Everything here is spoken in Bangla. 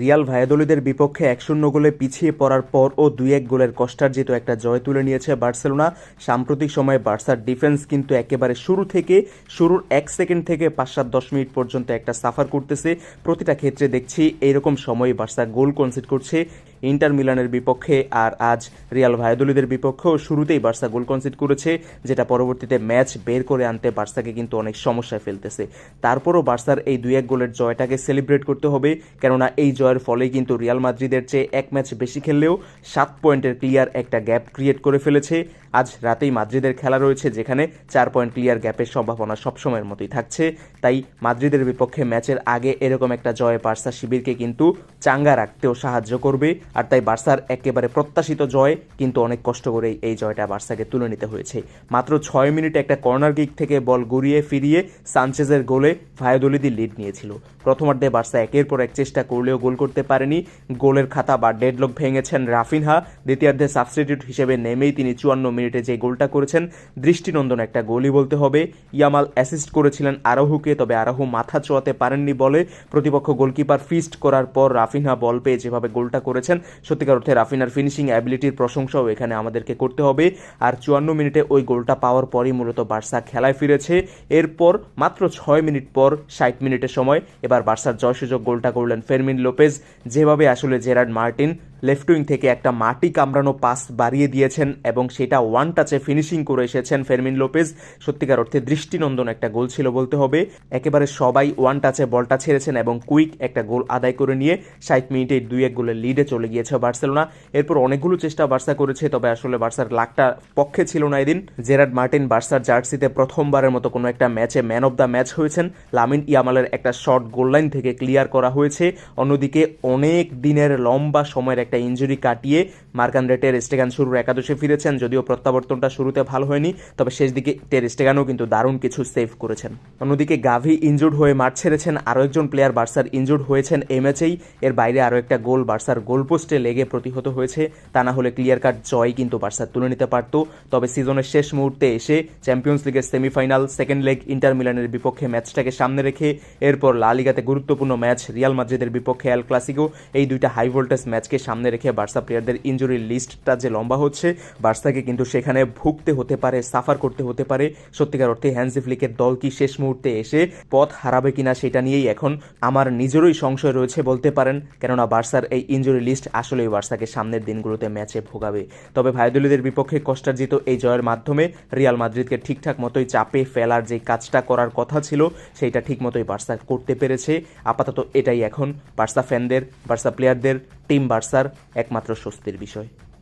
রিয়াল ভায়াদোলিদের বিপক্ষে এক শূন্য গোলে পিছিয়ে পড়ার পর ও দুই এক গোলের কষ্টার্জিত একটা জয় তুলে নিয়েছে বার্সেলোনা। সাম্প্রতিক সময়ে বার্সার ডিফেন্স কিন্তু একেবারে শুরু থেকে, শুরুর এক সেকেন্ড থেকে পাঁচ সাত দশ মিনিট পর্যন্ত একটা সাফার করতেছে। প্রতিটা ক্ষেত্রে দেখছি এইরকম সময়ে বার্সা গোল কনসিড করছে ইন্টার মিলানের বিপক্ষে। আর আজ রিয়াল ভায়াদোলিদের বিপক্ষেও শুরুতেই বার্সা গোল কনসিড করেছে, যেটা পরবর্তীতে ম্যাচ বের করে আনতে বার্সাকে কিন্তু অনেক সমস্যায় ফেলতেছে। তারপরও বার্সার এই দুই এক গোলের জয়টাকে সেলিব্রেট করতে হবে, কেননা এই জয়ের ফলেই কিন্তু রিয়াল মাদ্রিদের চেয়ে এক ম্যাচ বেশি খেললেও সাত পয়েন্টের ক্লিয়ার একটা গ্যাপ ক্রিয়েট করে ফেলেছে। আজ রাতেই মাদ্রিদের খেলা রয়েছে যেখানে চার পয়েন্ট ক্লিয়ার গ্যাপের সম্ভাবনা সবসময়ের মতোই থাকছে। তাই মাদ্রিদের বিপক্ষে ম্যাচের আগে এরকম একটা জয় বার্সা শিবিরকে কিন্তু চাঙ্গা রাখতেও সাহায্য করবে। আর তাই বার্সার একেবারে প্রত্যাশিত জয় কিন্তু অনেক কষ্ট করেই এই জয়টা বার্সাকে তুলে নিতে হয়েছে। মাত্র ছয় মিনিটে একটা কর্নার কিক থেকে বল গড়িয়ে ফিরিয়ে সানচেজের গোলে ভায়োদলিদি লিড নিয়েছিল। প্রথমার্ধে বার্সা একের পর এক চেষ্টা করলেও গোল করতে পারেনি। গোলের খাতা বা ডেডলক ভেঙেছেন রাফিনহা। দ্বিতীয়ার্ধে সাবস্টিটিউট হিসেবে নেমেই তিনি চুয়ান্ন মিনিটে যে গোলটা করেছেন, দৃষ্টিনন্দন একটা গোলই বলতে হবে। ইয়ামাল অ্যাসিস্ট করেছিলেন আরাহুকে, তবে আরাহু মাথা চোয়াতে পারেননি বলে। প্রতিপক্ষ গোলকিপার ফিস্ট করার পর রাফিনহা বল পেয়ে যেভাবে গোলটা করেছেন, সত্যিকার অর্থে রাফিনার ফিনিশিং অ্যাবিলিটির প্রশংসাও এখানে আমাদেরকে করতে হবে। আর চুয়ান্ন মিনিটে ওই গোলটা পাওয়ার পরই মূলত বার্সা খেলায় ফিরেছে। এরপর মাত্র ছয় মিনিট পর ষাট মিনিটের সময় এবার বার্সার জয় সুযোগ গোলটা করলেন ফেরমিন লোপেজ যেভাবে আসলে জেরার্ড মার্টিন লেফট উইং থেকে একটা মাটি কামড়ানো পাস বাড়িয়ে দিয়েছেন এবং সেটা ওয়ান টাচে ফিনিশিং করে এসেছেন ফেরমিন লোপেজ। সত্যিকার অর্থে দৃষ্টিনন্দন একটা গোল ছিল বলতে হবে। একেবারে সবাই ওয়ান টাচে বলটা ছেড়েছেন এবং কুইক একটা গোল আদায় করে নিয়ে ষাট মিনিটে দুই এক গোলের লিডে চলে গিয়েছে বার্সেলোনা। এরপর অনেকগুলো চেষ্টা বার্সা করেছে, তবে আসলে বার্সার লাকটা পক্ষে ছিল না এদিন। জেরার্ড মার্টিন বার্সার জার্সিতে প্রথমবারের মতো কোনো একটা ম্যাচে ম্যান অব দ্য ম্যাচ হয়েছেন। লামিন ইয়ামালের একটা শর্ট গোল লাইন থেকে ক্লিয়ার করা হয়েছে। অন্যদিকে অনেক দিনের লম্বা সময়ের একটা ইঞ্জুরি কাটিয়ে মার্কান রেটের স্টেগান শুরুর একাদশে ফিরেছেন, যদিও প্রত্যাবর্তনটা শুরুতে ভালো হয়নি, তবে শেষ দিকে টের স্টেগানও কিন্তু দারুণ কিছু সেভ করেছেন। অন্যদিকে গাভি ইনজুর্ড হয়ে মাঠ ছেড়েছেন, আরও একজন প্লেয়ার বার্সার ইনজুর্ড হয়েছেন এই ম্যাচেই এর বাইরে আরও একটা গোল বার্সার গোল পোস্টে লেগে প্রতিহত হয়েছে, তা না হলে ক্লিয়ার কাট জয় কিন্তু বার্সা তুলে নিতে পারত, তবে সিজনের শেষ মুহূর্তে এসে চ্যাম্পিয়ন্স লিগের সেমিফাইনাল সেকেন্ড লেগ ইন্টার মিলানের বিপক্ষে ম্যাচটাকে সামনে রেখে, এরপর লা লিগাতে গুরুত্বপূর্ণ ম্যাচ রিয়াল মাদ্রিদের বিপক্ষে এল ক্লাসিকো এই দুইটা হাই ভোল্টেজ ম্যাচকে সামনে রেখে বার্সা প্লেয়ারদের ইঞ্জুরির লিস্টটা যে লম্বা হচ্ছে, বার্সাকে কিন্তু সেখানে ভুগতে হতে পারে সাফার করতে হতে পারে। সত্যিকার অর্থে হ্যান্সি ফ্লিকের দল কি শেষ মুহূর্তে এসে পথ হারাবে কিনা সেটা নিয়েই এখন আমার নিজেরই সংশয় রয়েছে বলতে পারেন, কেননা বার্সার এই ইঞ্জুরি লিস্ট আসলেই বার্সাকে সামনের দিনগুলোতে ম্যাচে ভোগাবে। তবে ভাইদুলিদের বিপক্ষে কষ্টার্জিত এই জয়ের মাধ্যমে রিয়াল মাদ্রিদকে ঠিকঠাক মতোই চাপে ফেলার যে কাজটা করার কথা ছিল, সেইটা ঠিক মতোই বার্সা করতে পেরেছে। আপাতত এটাই এখন বার্সা ফ্যানদের বার্সা প্লেয়ারদের টিম বার্সার একমাত্র স্বস্তির বিষয়।